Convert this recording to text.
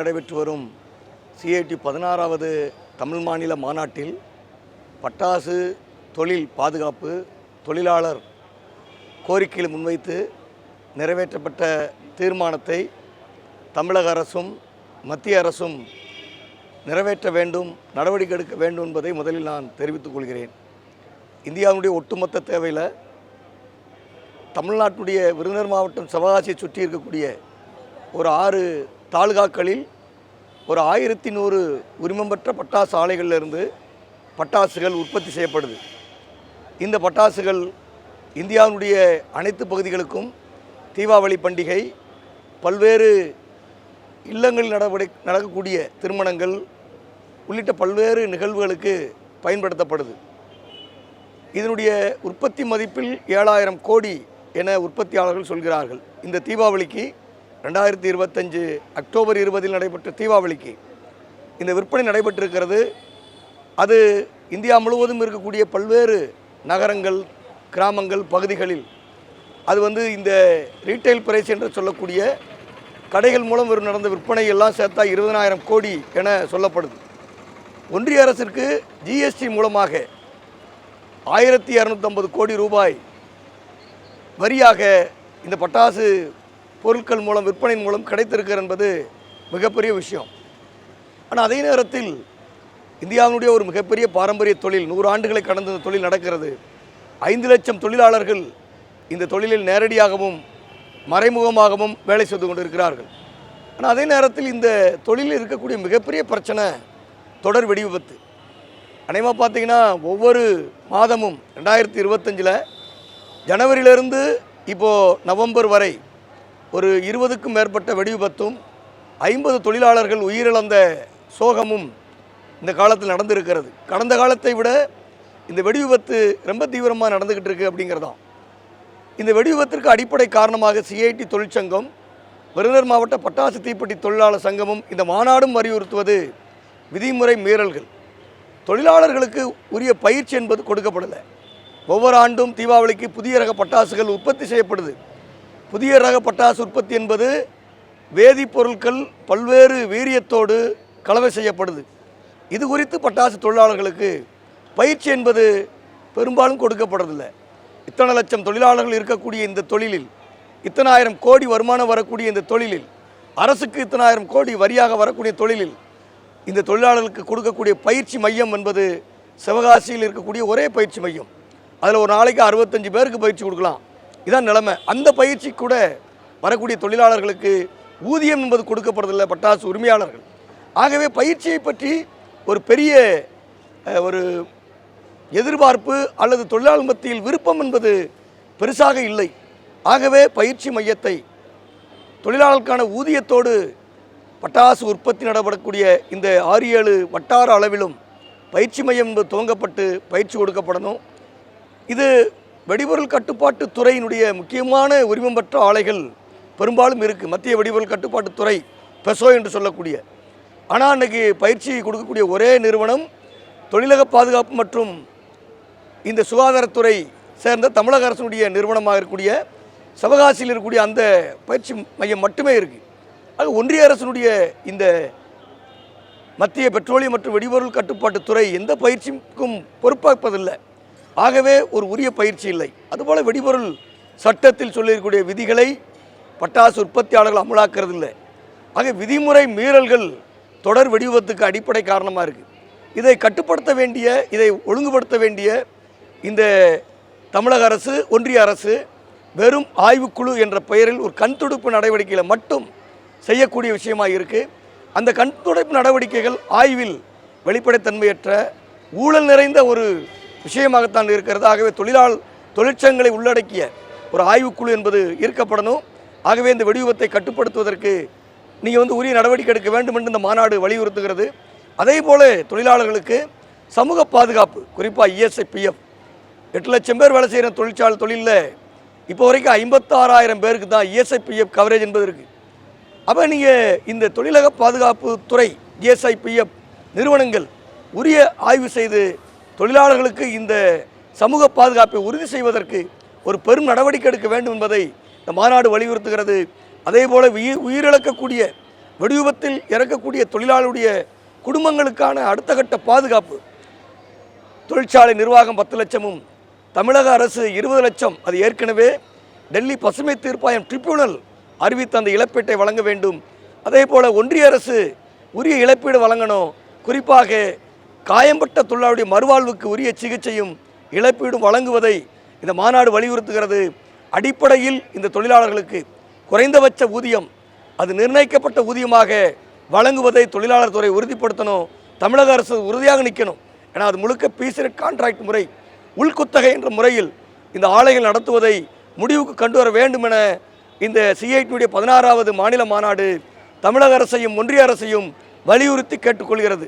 நடைபெற்று வரும் சிஐடி பதினாறாவது தமிழ் மாநில மாநாட்டில் பட்டாசு தொழில் பாதுகாப்பு தொழிலாளர் கோரிக்கைகளை முன்வைத்து நிறைவேற்றப்பட்ட தீர்மானத்தை தமிழக அரசும் மத்திய அரசும் நிறைவேற்ற வேண்டும் நடவடிக்கை எடுக்க வேண்டும் என்பதை முதலில் நான் தெரிவித்துக் கொள்கிறேன். இந்தியாவுடைய ஒட்டுமொத்த தேவையில் தமிழ்நாட்டுடைய விருதுநகர் மாவட்டம் சிவகாசியை சுற்றி இருக்கக்கூடிய ஒரு ஆறு தாலுகாக்களில் ஒரு ஆயிரத்தி நூறு உரிமம் பெற்ற பட்டாசு ஆலைகளிலிருந்து பட்டாசுகள் உற்பத்தி செய்யப்படுது. இந்த பட்டாசுகள் இந்தியாவினுடைய அனைத்து பகுதிகளுக்கும் தீபாவளி பண்டிகை பல்வேறு இல்லங்களில் நடவடி நடக்கக்கூடிய திருமணங்கள் உள்ளிட்ட பல்வேறு நிகழ்வுகளுக்கு பயன்படுத்தப்படுது. இதனுடைய உற்பத்தி மதிப்பில் ஏழாயிரம் கோடி என உற்பத்தியாளர்கள் சொல்கிறார்கள். இந்த தீபாவளிக்கு ரெண்டாயிரத்தி இருபத்தஞ்சு அக்டோபர் இருபதில் நடைபெற்ற தீபாவளிக்கு இந்த விற்பனை நடைபெற்றிருக்கிறது. அது இந்தியா முழுவதும் இருக்கக்கூடிய பல்வேறு நகரங்கள் கிராமங்கள் பகுதிகளில் அது வந்து இந்த ரீட்டைல் பிரைஸ் என்று சொல்லக்கூடிய கடைகள் மூலம் ஒரு நடந்த விற்பனை எல்லாம் சேர்த்தா இருபதனாயிரம் கோடி என சொல்லப்படுது. ஒன்றிய அரசிற்கு ஜிஎஸ்டி மூலமாக ஆயிரத்தி இரநூத்தம்பது கோடி ரூபாய் வரியாக இந்த பட்டாசு பொருட்கள் மூலம் விற்பனையின் மூலம் கிடைத்திருக்கிறது என்பது மிகப்பெரிய விஷயம். ஆனால் அதே நேரத்தில் இந்தியாவினுடைய ஒரு மிகப்பெரிய பாரம்பரிய தொழில் நூறு ஆண்டுகளை கடந்த இந்த தொழில் நடக்கிறது. ஐந்து லட்சம் தொழிலாளர்கள் இந்த தொழிலில் நேரடியாகவும் மறைமுகமாகவும் வேலை செய்து கொண்டிருக்கிறார்கள். ஆனால் அதே நேரத்தில் இந்த தொழிலில் இருக்கக்கூடிய மிகப்பெரிய பிரச்சனை தொடர் வெடி விபத்து அநேகமாக பார்த்தீங்கன்னா ஒவ்வொரு மாதமும் ரெண்டாயிரத்தி இருபத்தஞ்சில் ஜனவரியிலிருந்து இப்போது நவம்பர் வரை ஒரு இருபதுக்கும் மேற்பட்ட வெடி விபத்தும் ஐம்பது தொழிலாளர்கள் உயிரிழந்த சோகமும் இந்த காலத்தில் நடந்திருக்கிறது. கடந்த காலத்தை விட இந்த வெடி விபத்து ரொம்ப தீவிரமாக நடந்துக்கிட்டு இருக்கு அப்படிங்கிறதான் இந்த வெடி விபத்திற்கு அடிப்படை காரணமாக சிஐடி தொழிற்சங்கம் விருதுநகர் மாவட்ட பட்டாசு தீப்பெட்டி தொழிலாளர் சங்கமும் இந்த மாநாடும் வலியுறுத்துவது விதிமுறை மீறல்கள். தொழிலாளர்களுக்கு உரிய பயிற்சி என்பது கொடுக்கப்படலை. ஒவ்வொரு ஆண்டும் தீபாவளிக்கு புதிய ரக பட்டாசுகள் உற்பத்தி செய்யப்படுது. புதிய ரக பட்டாசு உற்பத்தி என்பது வேதிப்பொருட்கள் பல்வேறு வீரியத்தோடு கலவை செய்யப்படுது. இது குறித்து பட்டாசு தொழிலாளர்களுக்கு பயிற்சி என்பது பெரும்பாலும் கொடுக்கப்படுறதில்லை. இத்தனை லட்சம் தொழிலாளர்கள் இருக்கக்கூடிய இந்த தொழிலில் இத்தனாயிரம் கோடி வருமானம் வரக்கூடிய இந்த தொழிலில் அரசுக்கு இத்தனாயிரம் கோடி வரியாக வரக்கூடிய தொழிலில் இந்த தொழிலாளர்களுக்கு கொடுக்கக்கூடிய பயிற்சி மையம் என்பது சிவகாசியில் இருக்கக்கூடிய ஒரே பயிற்சி மையம். அதில் ஒரு நாளைக்கு அறுபத்தஞ்சு பேருக்கு பயிற்சி கொடுக்கலாம். இதான் நிலைமை. அந்த பயிற்சி கூட வரக்கூடிய தொழிலாளர்களுக்கு ஊதியம் என்பது கொடுக்கப்படுறதில்ல பட்டாசு உரிமையாளர்கள். ஆகவே பயிற்சியை பற்றி ஒரு பெரிய ஒரு எதிர்பார்ப்பு அல்லது தொழிலாளர் மத்தியில் விருப்பம் என்பது பெருசாக இல்லை. ஆகவே பயிற்சி மையத்தை தொழிலாளர்களுக்கான ஊதியத்தோடு பட்டாசு உற்பத்தி நடப்படக்கூடிய இந்த ஆறு ஏழு வட்டார அளவிலும் பயிற்சி மையம் என்பது துவங்கப்பட்டு பயிற்சி கொடுக்கப்படணும். இது வெடிபொருள் கட்டுப்பாட்டு துறையினுடைய முக்கியமான உரிமம் பெற்ற ஆலைகள் பெரும்பாலும் இருக்குது மத்திய வெடிபொருள் கட்டுப்பாட்டு துறை பெசோ என்று சொல்லக்கூடிய. ஆனால் அன்றைக்கி பயிற்சி கொடுக்கக்கூடிய ஒரே நிறுவனம் தொழிலக பாதுகாப்பு மற்றும் இந்த சுகாதாரத்துறை சேர்ந்த தமிழக அரசுடைய நிறுவனமாக இருக்கக்கூடிய சிவகாசியில் இருக்கக்கூடிய அந்த பயிற்சி மையம் மட்டுமே இருக்குது ஆக ஒன்றிய அரசினுடைய இந்த மத்திய பெட்ரோலியம் மற்றும் வெடிபொருள் கட்டுப்பாட்டு துறை எந்த பயிற்சிக்கும் பொறுப்பாப்பதில்லை ஆகவே ஒரு உரிய பயிற்சி இல்லை. அதுபோல் வெடிபொருள் சட்டத்தில் சொல்லியிருக்கக்கூடிய விதிகளை பட்டாசு உற்பத்தியாளர்கள் அமலாக்கிறது இல்லை ஆக விதிமுறை மீறல்கள் தொடர் வெடிவத்துக்கு அடிப்படை காரணமாக இருக்குது இதை கட்டுப்படுத்த வேண்டிய இதை ஒழுங்குபடுத்த வேண்டிய இந்த தமிழக அரசு ஒன்றிய அரசு வெறும் ஆய்வுக்குழு என்ற பெயரில் ஒரு கண் துடுப்பு நடவடிக்கையில் மட்டும் செய்யக்கூடிய விஷயமாக இருக்குது அந்த கண் துடைப்பு நடவடிக்கைகள் ஆய்வில் வெளிப்படைத்தன்மையற்ற ஊழல் நிறைந்த ஒரு விஷயமாகத்தான் இருக்கிறது ஆகவே தொழிலாள் தொழிற்சங்கங்களை உள்ளடக்கிய ஒரு ஆய்வுக்குழு என்பது ஈர்க்கப்படணும். ஆகவே இந்த வெடிவிபத்தை கட்டுப்படுத்துவதற்கு நீங்கள் வந்து உரிய நடவடிக்கை எடுக்க வேண்டும் என்று இந்த மாநாடு வலியுறுத்துகிறது. அதே போல தொழிலாளர்களுக்கு சமூக பாதுகாப்பு குறிப்பாக இஎஸ்ஐ பிஎஃப் எட்டு லட்சம் பேர் வேலை செய்கிற தொழிற்சாலை தொழிலில் இப்போ வரைக்கும் ஐம்பத்தாறாயிரம் பேருக்கு தான் இஎஸ்ஐபிஎஃப் கவரேஜ் என்பது இருக்குது அப்போ நீங்கள் இந்த தொழிலக பாதுகாப்பு துறை இஎஸ்ஐபிஎஃப் நிறுவனங்கள் உரிய ஆய்வு செய்து தொழிலாளர்களுக்கு இந்த சமூக பாதுகாப்பை உறுதி செய்வதற்கு ஒரு பெரும் நடவடிக்கை எடுக்க வேண்டும் என்பதை இந்த மாநாடு வலியுறுத்துகிறது. அதே போல் உயிர் உயிரிழக்கக்கூடிய வெடிவிபத்தில் இறக்கக்கூடிய தொழிலாளருடைய குடும்பங்களுக்கான அடுத்த கட்ட பாதுகாப்பு. தொழிற்சாலை நிர்வாகம் பத்து லட்சமும் தமிழக அரசு இருபது லட்சம். அது ஏற்கனவே டெல்லி பசுமை தீர்ப்பாயம் ட்ரிபியூனல் அறிவித்த அந்த இழப்பீட்டை வழங்க வேண்டும். அதே போல் ஒன்றிய அரசு உரிய இழப்பீடு வழங்கணும். குறிப்பாக காயம்பட்ட தொழிலாளருடைய மறுவாழ்வுக்கு உரிய சிகிச்சையும் இழப்பீடும் வழங்குவதை இந்த மாநாடு வலியுறுத்துகிறது. அடிப்படையில் இந்த தொழிலாளர்களுக்கு குறைந்தபட்ச ஊதியம் அது நிர்ணயிக்கப்பட்ட ஊதியமாக வழங்குவதை தொழிலாளர் துறை உறுதிப்படுத்தணும். தமிழக அரசு உறுதியாக நிற்கணும் ஏன்னா அது முழுக்க பீசர் கான்ட்ராக்ட் முறை உள்குத்தகை என்ற முறையில் இந்த ஆலைகள் நடத்துவதை முடிவுக்கு கொண்டு வர வேண்டும் என இந்த சிஐடியுடைய பதினாறாவது மாநில மாநாடு தமிழக அரசையும் ஒன்றிய அரசையும் வலியுறுத்தி கேட்டுக்கொள்கிறது.